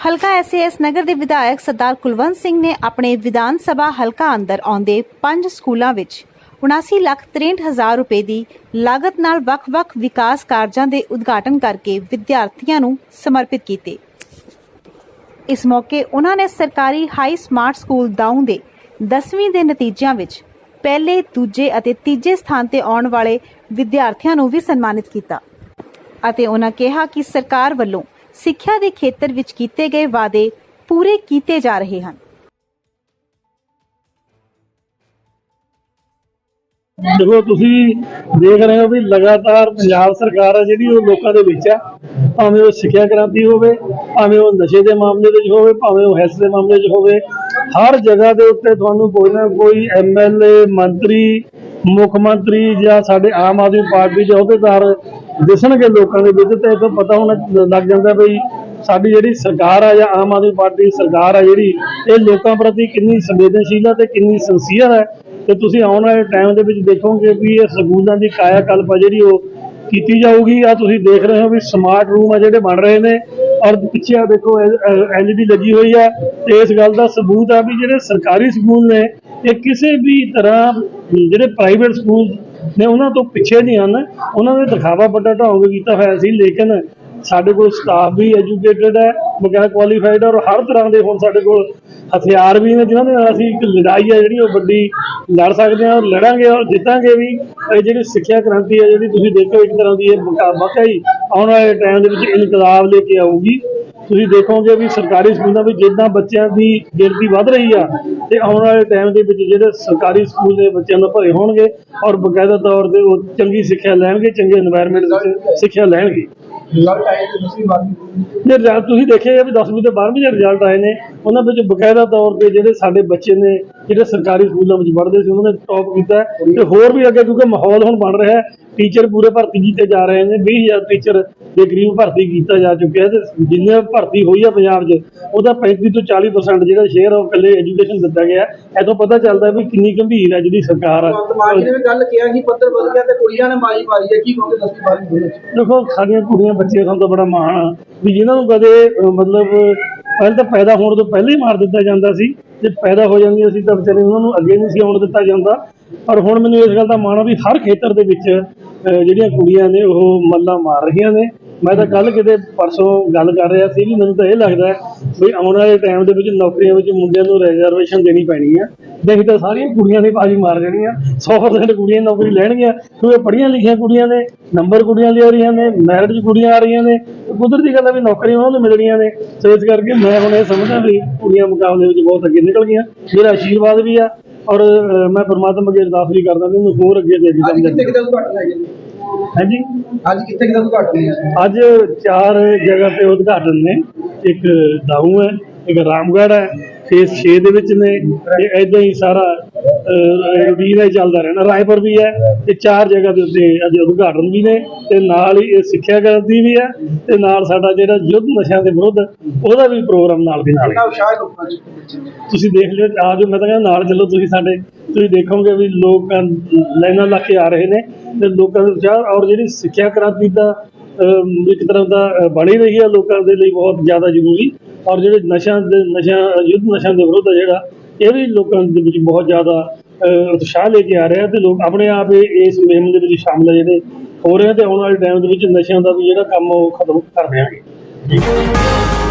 ਹਲਕਾ ਐਸਏਐਸ ਨਗਰ ਦੇ ਵਿਧਾਇਕ ਸਰਦਾਰ ਕੁਲਵੰਤ ਸਿੰਘ ਨੇ ਆਪਣੇ ਵਿਧਾਨ ਸਭਾ ਹਲਕਾ ਅੰਦਰ ਆਉਂਦੇ ਪੰਜ ਸਕੂਲਾਂ ਵਿੱਚ 79 ਲੱਖ 63 ਹਜ਼ਾਰ ਰੁਪਏ ਦੀ ਲਾਗਤ ਨਾਲ ਵੱਖ-ਵੱਖ ਵਿਕਾਸ ਕਾਰਜਾਂ ਦੇ ਉਦਘਾਟਨ ਕਰਕੇ ਵਿਦਿਆਰਥੀਆਂ ਨੂੰ ਸਮਰਪਿਤ ਕੀਤੇ। ਇਸ ਮੌਕੇ ਉਹਨਾਂ ਨੇ ਸਰਕਾਰੀ ਹਾਈ ਸਮਾਰਟ ਸਕੂਲ ਦਾਉਂ ਦੇ 10ਵੀਂ ਦੇ ਨਤੀਜਿਆਂ ਵਿੱਚ ਪਹਿਲੇ, ਦੂਜੇ ਅਤੇ ਤੀਜੇ ਸਥਾਨ ਤੇ ਆਉਣ ਵਾਲੇ ਵਿਦਿਆਰਥੀਆਂ ਨੂੰ ਵੀ ਸਨਮਾਨਿਤ ਕੀਤਾ ਅਤੇ ਉਹਨਾਂ ਕਿਹਾ ਕਿ ਸਰਕਾਰ ਵੱਲੋਂ ਸਿੱਖਿਆ ਦੇ ਖੇਤਰ ਵਿੱਚ ਕੀਤੇ ਗਏ ਵਾਅਦੇ ਪੂਰੇ ਕੀਤੇ ਜਾ ਰਹੇ ਹਨ। ਦੇਖੋ, ਤੁਸੀਂ ਦੇਖ ਰਹੇ ਹੋ ਵੀ ਲਗਾਤਾਰ ਪੰਜਾਬ ਸਰਕਾਰ ਹੈ ਜਿਹੜੀ ਉਹ ਲੋਕਾਂ ਦੇ ਵਿੱਚ ਆ ਭਾਵੇਂ ਉਹ ਸਿੱਖਿਆ ਕ੍ਰਾਂਤੀ ਹੋਵੇ, ਭਾਵੇਂ ਉਹ ਨਸ਼ੇ ਦੇ ਮਾਮਲੇ ਵਿੱਚ ਹੋਵੇ, ਭਾਵੇਂ ਉਹ ਹੈਲਥ ਦੇ ਮਾਮਲੇ 'ਚ ਹੋਵੇ, ਹਰ ਜਗ੍ਹਾ ਦੇ ਉੱਤੇ ਤੁਹਾਨੂੰ ਕੋਈ ਨਾ ਕੋਈ ਐਮਐਲਏ ਮੰਤਰੀ ਮੁੱਖ ਮੰਤਰੀ ਜਾਂ ਸਾਡੇ ਆਮ ਆਦਮੀ ਪਾਰਟੀ ਦੇ ਅਹੁਦੇਦਾਰ ਦਿਸਣਗੇ ਲੋਕਾਂ ਦੇ ਵਿੱਚ, ਤਾਂ ਇਹ ਤੋਂ ਪਤਾ ਹੋਣਾ ਲੱਗ ਜਾਂਦਾ ਬਈ ਸਾਡੀ ਜਿਹੜੀ ਸਰਕਾਰ ਆ ਜਾਂ ਆਮ ਆਦਮੀ ਪਾਰਟੀ ਦੀ ਸਰਕਾਰ ਆ ਜਿਹੜੀ, ਇਹ ਲੋਕਾਂ ਪ੍ਰਤੀ ਕਿੰਨੀ ਸੰਵੇਦਨਸ਼ੀਲ ਹੈ ਤੇ ਕਿੰਨੀ ਸੰਸੀਅਰ ਹੈ ਤੇ ਤੁਸੀਂ ਆਉਣ ਵਾਲੇ ਟਾਈਮ ਦੇ ਵਿੱਚ ਦੇਖੋਗੇ ਵੀ ਇਹ ਸਕੂਲਾਂ ਦੀ ਕਾਇਆ ਕਲਪ ਆ ਜਿਹੜੀ ਉਹ ਕੀਤੀ ਜਾਊਗੀ। ਆ ਤੁਸੀਂ ਦੇਖ ਰਹੇ ਹੋ ਵੀ ਸਮਾਰਟ ਰੂਮ ਆ ਜਿਹੜੇ ਬਣ ਰਹੇ ਨੇ। ਔਰ ਪਿੱਛੇ ਆ ਦੇਖੋ ਐਲਈਡੀ ਲੱਗੀ ਹੋਈ ਆ। ਤੇ ਇਸ ਗੱਲ ਦਾ ਸਬੂਤ ਆ ਵੀ ਜਿਹੜੇ ਸਰਕਾਰੀ ਸਕੂਲ ਨੇ, ਇਹ ਕਿਸੇ ਵੀ ਤਰ੍ਹਾਂ ਜਿਹੜੇ ਪ੍ਰਾਈਵੇਟ ਸਕੂਲ ਨੇ ਉਹਨਾਂ ਤੋਂ ਪਿੱਛੇ ਨਹੀਂ ਹਨ, ਉਹਨਾਂ ਨੇ ਦਿਖਾਵਾ ਵੱਡਾ ਢੰਗ ਕੀਤਾ ਹੋਇਆ ਸੀ, ਲੇਕਿਨ ਸਾਡੇ ਕੋਲ ਸਟਾਫ ਵੀ ਐਜੂਕੇਟਡ ਹੈ, ਬਗੈਰ ਕੁਆਲੀਫਾਈਡ ਔਰ ਹਰ ਤਰ੍ਹਾਂ ਦੇ ਹੁਣ ਸਾਡੇ ਕੋਲ ਹਥਿਆਰ ਵੀ ਨੇ, ਜਿਨ੍ਹਾਂ ਦੇ ਨਾਲ ਅਸੀਂ ਇੱਕ ਲੜਾਈ ਹੈ ਜਿਹੜੀ ਉਹ ਵੱਡੀ ਲੜ ਸਕਦੇ ਹਾਂ, ਔਰ ਲੜਾਂਗੇ ਔਰ ਜਿੱਤਾਂਗੇ ਵੀ। ਇਹ ਜਿਹੜੀ ਸਿੱਖਿਆ ਕ੍ਰਾਂਤੀ ਹੈ, ਜਿਹੜੀ ਤੁਸੀਂ ਦੇਖੋ ਇੱਕ ਤਰ੍ਹਾਂ ਦੀ ਇਹ ਬਕਾ- ਵਾਕਈ ਆਉਣ ਵਾਲੇ ਟਾਈਮ ਦੇ ਵਿੱਚ ਇਨਕਲਾਬ ਲੈ ਕੇ ਆਊਗੀ। ਤੁਸੀਂ ਦੇਖੋਗੇ ਵੀ ਸਰਕਾਰੀ ਸਕੂਲਾਂ ਵਿੱਚ ਜਿੱਦਾਂ ਬੱਚਿਆਂ ਦੀ ਗਿਣਤੀ ਵੱਧ ਰਹੀ ਆ ਤੇ ਆਉਣ ਵਾਲੇ ਟਾਈਮ ਦੇ ਵਿੱਚ ਜਿਹੜੇ ਸਰਕਾਰੀ ਸਕੂਲ ਦੇ ਬੱਚਿਆਂ ਦਾ ਭਰੇ ਹੋਣਗੇ ਔਰ ਬਕਾਇਦਾ ਤੌਰ ਤੇ ਉਹ ਚੰਗੀ ਸਿੱਖਿਆ ਲੈਣਗੇ ਚੰਗੇ এনवायरमेंट ਵਿੱਚ ਸਿੱਖਿਆ ਲੈਣਗੇ। ਜੇ ਰਿਜ਼ਲਟ ਤੁਸੀਂ ਦੇਖਿਆ ਵੀ 10ਵੀਂ ਤੇ 12ਵੀਂ ਦੇ ਰਿਜ਼ਲਟ ਆਏ ਨੇ ਉਹਨਾਂ ਵਿੱਚ ਬਕਾਇਦਾ ਤੌਰ ਤੇ ਜਿਹੜੇ ਸਾਡੇ ਬੱਚੇ ਨੇ ਜਿਹੜੇ ਸਰਕਾਰੀ ਸਕੂਲਾਂ ਵਿੱਚ ਪੜ੍ਹਦੇ ਸੀ ਉਹਨਾਂ ਨੇ ਟੌਪ ਕੀਤਾ ਤੇ ਹੋਰ ਵੀ ਅੱਗੇ ਕਿਉਂਕਿ ਮਾਹੌਲ ਹੁਣ ਬਣ ਰਿਹਾ ਟੀਚਰ ਪੂਰੇ ਭਰਤੀ ਕੀਤੇ ਜਾ ਰਹੇ ਨੇ 20000 ਟੀਚਰ ਦੇ ਕਰੀਬ ਭਰਤੀ ਕੀਤਾ ਜਾ ਚੁੱਕਿਆ ਤੇ ਜਿੰਨੇ ਭਰਤੀ ਹੋਈ ਆ ਪੰਜਾਬ 'ਚ ਉਹਦਾ 35 ਤੋਂ 40% ਜਿਹੜਾ ਸ਼ੇਅਰ ਉਹ ਇਕੱਲੇ ਐਜੂਕੇਸ਼ਨ ਦਿੱਤਾ ਗਿਆ। ਇਹ ਤੋਂ ਪਤਾ ਚੱਲਦਾ ਵੀ ਕਿੰਨੀ ਗੰਭੀਰ ਹੈ ਜਿਹੜੀ ਸਰਕਾਰ ਆ। ਭਗਵੰਤ ਮਾਨ ਜੀ ਨੇ ਵੀ ਗੱਲ ਕਿਹਾ ਕਿ ਪੱਤਰ ਬਦਲ ਗਿਆ ਤੇ ਕੁੜੀਆਂ ਨੇ ਮਾਰੀ ਮਾਰੀ ਹੈ ਕੀ ਕਹੋਗੇ ਦਸਵੀਂ ਬਾਰਵੀਂ ਦੇ ਵਿੱਚ ਦੇਖੋ ਸਾਡੀਆਂ ਕੁੜੀਆਂ ਬੱਚੇ ਸਾਨੂੰ ਤਾਂ ਬੜਾ ਮਾਣ ਆ ਵੀ ਜਿਨ੍ਹਾਂ ਨੂੰ ਕਦੇ ਮਤਲਬ ਪਹਿਲਾਂ ਤਾਂ ਪੈਦਾ ਹੋਣ ਤੋਂ ਪਹਿਲਾਂ ਹੀ ਮਾਰ ਦਿੱਤਾ ਜਾਂਦਾ ਸੀ। ਜੇ ਪੈਦਾ ਹੋ ਜਾਂਦੀਆਂ ਸੀ ਤਾਂ ਵਿਚਾਰੇ ਉਹਨਾਂ ਨੂੰ ਅੱਗੇ ਨਹੀਂ ਸੀ ਆਉਣ ਦਿੱਤਾ ਜਾਂਦਾ। ਪਰ ਹੁਣ ਮੈਨੂੰ ਇਸ ਗੱਲ ਦਾ ਮਾਣ ਆ ਵੀ ਹਰ ਖੇਤਰ ਦੇ ਵਿੱਚ ਜਿਹੜੀਆਂ ਕੁੜੀਆਂ ਨੇ ਉਹ ਮੱਲਾਂ ਮਾਰ ਰਹੀਆਂ ਨੇ। ਮੈਂ ਤਾਂ ਕੱਲ ਕਿਤੇ ਪਰਸੋਂ ਗੱਲ ਕਰ ਰਿਹਾ ਸੀ ਵੀ ਮੈਨੂੰ ਤਾਂ ਇਹ ਲੱਗਦਾ ਵੀ ਆਉਣ ਵਾਲੇ ਟਾਈਮ ਦੇ ਵਿੱਚ ਨੌਕਰੀਆਂ ਵਿੱਚ ਮੁੰਡਿਆਂ ਨੂੰ ਰਿਜ਼ਰਵੇਸ਼ਨ ਦੇਣੀ ਪੈਣੀ ਆ ਨਹੀਂ ਤਾਂ ਸਾਰੀਆਂ ਕੁੜੀਆਂ ਦੀ ਬਾਜੀ ਮਾਰ ਜਾਣੀਆਂ 100% ਕੁੜੀਆਂ ਨੌਕਰੀ ਲੈਣਗੀਆਂ। ਕਿਉਂਕਿ ਪੜ੍ਹੀਆਂ ਲਿਖੀਆਂ ਕੁੜੀਆਂ ਨੇ ਨੰਬਰ ਕੁੜੀਆਂ ਲਿਆ ਰਹੀਆਂ ਨੇ ਮੈਰਿਟ ਕੁੜੀਆਂ ਆ ਰਹੀਆਂ ਨੇ। ਕੁਦਰਤੀ ਗੱਲ ਹੈ ਵੀ ਨੌਕਰੀਆਂ ਉਹਨਾਂ ਨੂੰ ਮਿਲਣੀਆਂ ਨੇ। ਸੋ ਇਸ ਕਰਕੇ ਮੈਂ ਹੁਣ ਇਹ ਸਮਝਦਾ ਵੀ ਕੁੜੀਆਂ ਮੁਕਾਬਲੇ ਵਿੱਚ ਬਹੁਤ ਅੱਗੇ ਨਿਕਲ ਗਈਆਂ। ਮੇਰਾ ਆਸ਼ੀਰਵਾਦ ਵੀ ਆ। ਔਰ ਅਹ, ਮੈਂ ਪਰਮਾਤਮਾ ਅੱਗੇ ਅਰਦਾਸ ਵੀ ਕਰਦਾ ਵੀ ਉਹਨੂੰ ਹੋਰ ਅੱਗੇ ਦੇ ਅੱਜ ਦਿੱਤਾ ਕਿੱਥੇ ਕਿੱਥੇ ਉਦਘਾਟਨ ਹੈ ਜੀ? ਹਾਂਜੀ? ਅੱਜ ਕਿੱਥੇ ਕਿੱਥੇ ਉਦਘਾਟਨ ਹੈ? ਅੱਜ ਚਾਰ ਜਗ੍ਹਾ ਤੇ ਉਦਘਾਟਨ ਨੇ। ਇੱਕ ਦਾਊ ਹੈ ਇੱਕ ਰਾਮਗੜ੍ਹ ਹੈ ਫੇਸ 6 ਦੇ ਵਿੱਚ ਨੇ। ਤੇ ਐਦਾਂ ਹੀ ਸਾਰਾ ਰੂਟੀਨ ਹੈ ਚੱਲਦਾ ਰਹਿਣਾ ਰਾਏਪੁਰ ਵੀ ਹੈ ਤੇ ਚਾਰ ਜਗ੍ਹਾ ਦੇ ਉੱਤੇ ਅੱਜ ਉਦਘਾਟਨ ਵੀ ਨੇ ਤੇ ਨਾਲ ਹੀ ਇਹ ਸਿੱਖਿਆ ਕ੍ਰਾਂਤੀ ਵੀ ਹੈ ਤੇ ਨਾਲ ਸਾਡਾ ਜਿਹੜਾ ਯੁੱਧ ਨਸ਼ਿਆਂ ਦੇ ਵਿਰੁੱਧ ਉਹਦਾ ਵੀ ਪ੍ਰੋਗਰਾਮ ਨਾਲ ਦੀ ਨਾਲ ਹੈ। ਤੁਸੀਂ ਦੇਖ ਲਿਓ ਆ ਜਾਓ ਮੈਂ ਤਾਂ ਕਹਿੰਦਾ ਨਾਲ ਚੱਲੋ ਤੁਸੀਂ ਸਾਡੇ ਤੁਸੀਂ ਦੇਖੋਗੇ ਵੀ ਲੋਕ ਲਾਈਨਾਂ ਲਾ ਕੇ ਆ ਰਹੇ ਨੇ ਤੇ ਲੋਕਾਂ ਦੇ ਉਤਸ਼ਾਹ ਔਰ ਜਿਹੜੀ ਸਿੱਖਿਆ ਕ੍ਰਾਂਤੀ ਦਾ ਇੱਕ ਤਰ੍ਹਾਂ ਦਾ ਬਣ ਹੀ ਰਹੀ ਹੈ ਲੋਕਾਂ ਦੇ ਲਈ ਬਹੁਤ ਜ਼ਿਆਦਾ ਜ਼ਰੂਰੀ ਔਰ ਜਿਹੜੇ ਨਸ਼ਿਆਂ ਦੇ ਨਸ਼ਿਆਂ ਯੁੱਧ ਨਸ਼ਿਆਂ ਦੇ ਵਿਰੁੱਧ ਆ ਜਿਹੜਾ ਇਹ ਵੀ ਲੋਕਾਂ ਦੇ ਵਿੱਚ ਬਹੁਤ ਜ਼ਿਆਦਾ ਉਤਸ਼ਾਹ ਲੈ ਕੇ ਆ ਰਿਹਾ ਤੇ ਲੋਕ ਆਪਣੇ ਆਪ ਇਸ ਮੁਹਿੰਮ ਦੇ ਵਿੱਚ ਸ਼ਾਮਲ ਆ ਜਿਹੜੇ ਹੋ ਰਹੇ ਆ ਤੇ ਆਉਣ ਵਾਲੇ ਟਾਈਮ ਦੇ ਵਿੱਚ ਨਸ਼ਿਆਂ ਦਾ ਵੀ ਜਿਹੜਾ ਕੰਮ ਉਹ ਖਤਮ ਕਰ ਦੇਣਗੇ